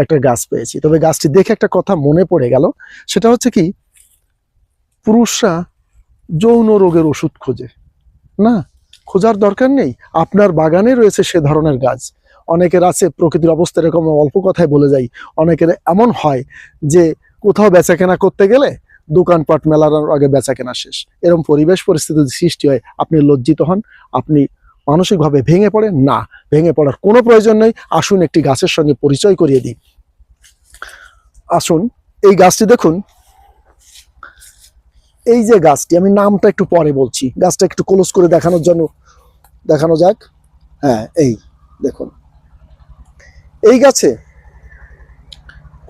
একটা গাছ পেয়েছি। তবে গাছটি দেখে একটা কথা মনে পড়ে গেল। সেটা হচ্ছে কি, পুরুষরা যৌন রোগের ওষুধ খোঁজে। না, খোঁজার দরকার নেই। আপনার বাগানে রয়েছে সে ধরনের গাছ। অনেকের আছে, প্রকৃতির অবস্থা এরকম অল্প কথায় বলে যাই। অনেকের এমন হয় যে, কোথাও বেচা কেনা করতে গেলে দোকানপাট মেলার আগে বেচা কেনা শেষ। এরকম পরিবেশ পরিস্থিতি সৃষ্টি হয়। আপনি লজ্জিত হন, আপনি মানসিকভাবে ভেঙে পড়েন না, ভেঙে পড়ার কোনো প্রয়োজন নেই। আসুন একটি গাছের সঙ্গে পরিচয় করিয়ে দিই। আসুন, এই গাছটি দেখুন। এই যে গাছটি, আমি নামটা একটু পরে বলছি। গাছটা একটু ক্লোজ করে দেখানোর জন্য, দেখানো যাক। হ্যাঁ এই, দেখুন। এই গাছে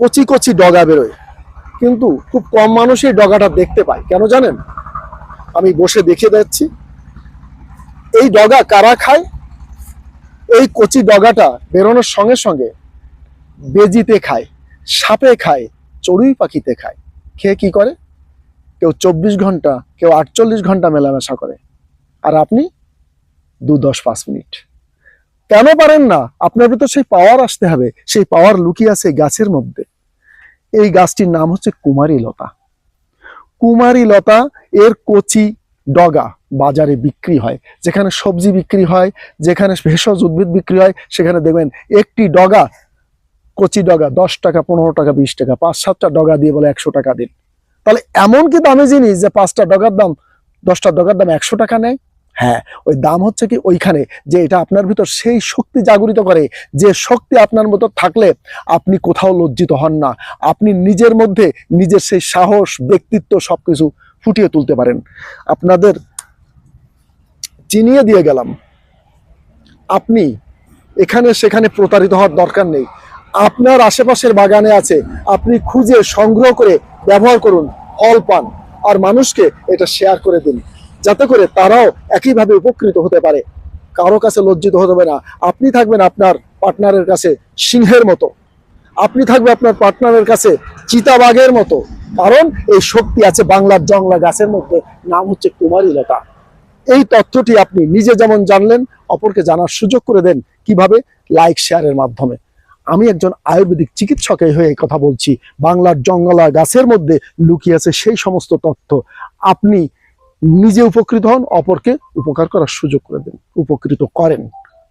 কচি কচি ডগা বেরোয়। কিন্তু খুব কম মানুষই ডগাটা দেখতে পায়। কেন জানেন? আমি বসে দেখিয়ে যাচ্ছি এই ডগা কারা খায়? এই কচি ডগাটা বেরোনোর সঙ্গে সঙ্গে বেজিতে খায়, সাপে খায়, চড়ুই পাখিতে খায়। খেয়ে কি করে? কেউ চব্বিশ ঘণ্টা, কেউ আটচল্লিশ ঘণ্টা মেলামেশা করে। আর আপনি দু দশ পাঁচ মিনিট। কেন পারেন না? আপনার ভিতর সেই পাওয়ার আসতে হবে, সেই পাওয়ার লুকিয়ে আছে গাছের মধ্যে। এই গাছটির নাম হচ্ছে কুমারী লতা কুমারী লতা এর কচি ডগা বাজারে বিক্রি হয়, যেখানে সবজি বিক্রি হয়, যেখানে ভেষজ উদ্ভিদ বিক্রি হয়, সেখানে দেখবেন একটি ডগা, কচি ডগা, দশ টাকা, পনেরো টাকা, বিশ টাকা, পাঁচ, সাতটা ডগা দিয়ে বলে একশো টাকা দিন। তাহলে এমন কি দামে জিনিস যে পাঁচটা ডগার দাম, দশটা ডগার দাম একশো টাকা নেয় হ্যাঁ ওই দাম হচ্ছে কি ওইখানে, যে এটা আপনার ভিতর সেই শক্তি জাগরিত করে, যে শক্তি আপনার মতো থাকলে আপনি কোথাও লজ্জিত হন না। আপনি নিজের মধ্যে নিজের সেই সাহস, ব্যক্তিত্ব সবকিছু ফুটিয়ে তুলতে পারেন। আপনাদের চিনিয়ে দিয়ে গেলাম। আপনি এখানে সেখানে প্রতারিত হওয়ার দরকার নেই। আপনার আশেপাশের বাগানে আছে, আপনি খুঁজে সংগ্রহ করে ব্যবহার করুন, ফল পান, আর মানুষকে এটা শেয়ার করে দিন। যাতে করে তারাও একইভাবে উপকৃত হতে পারে। কারও কাছে লজ্জিত হতে হবে না। আপনি থাকবেন আপনার পার্টনারের কাছে সিংহের মতো। আপনি থাকবে আপনার পার্টনারের কাছে চিতাবাঘের মতো। কারণ এই শক্তি আছে বাংলার জংলা গাছের মধ্যে। নাম হচ্ছে কুমারী লতা। এই তথ্যটি আপনি নিজে যেমন জানলেন, অপরকে জানার সুযোগ করে দেন কীভাবে? লাইক, শেয়ারের মাধ্যমে। আমি একজন আয়ুর্বেদিক চিকিৎসকের হয়ে কথা বলছি। বাংলার জঙ্গলা গাছের মধ্যে লুকিয়ে আছে সেই সমস্ত তথ্য। আপনি নিজে উপকৃত হন, অপরকে উপকার করার সুযোগ করে দেন, উপকৃত করেন।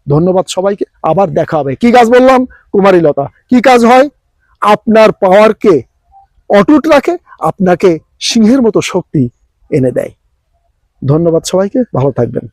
ধন্যবাদ সবাইকে, আবার দেখা হবে। কি কাজ বললাম? কুমারী লতা। কি কাজ হয়? আপনার পাওয়ারকে অটুট রাখে, আপনাকে সিংহের মতো শক্তি এনে দেয়। ধন্যবাদ সবাইকে, ভালো থাকবেন।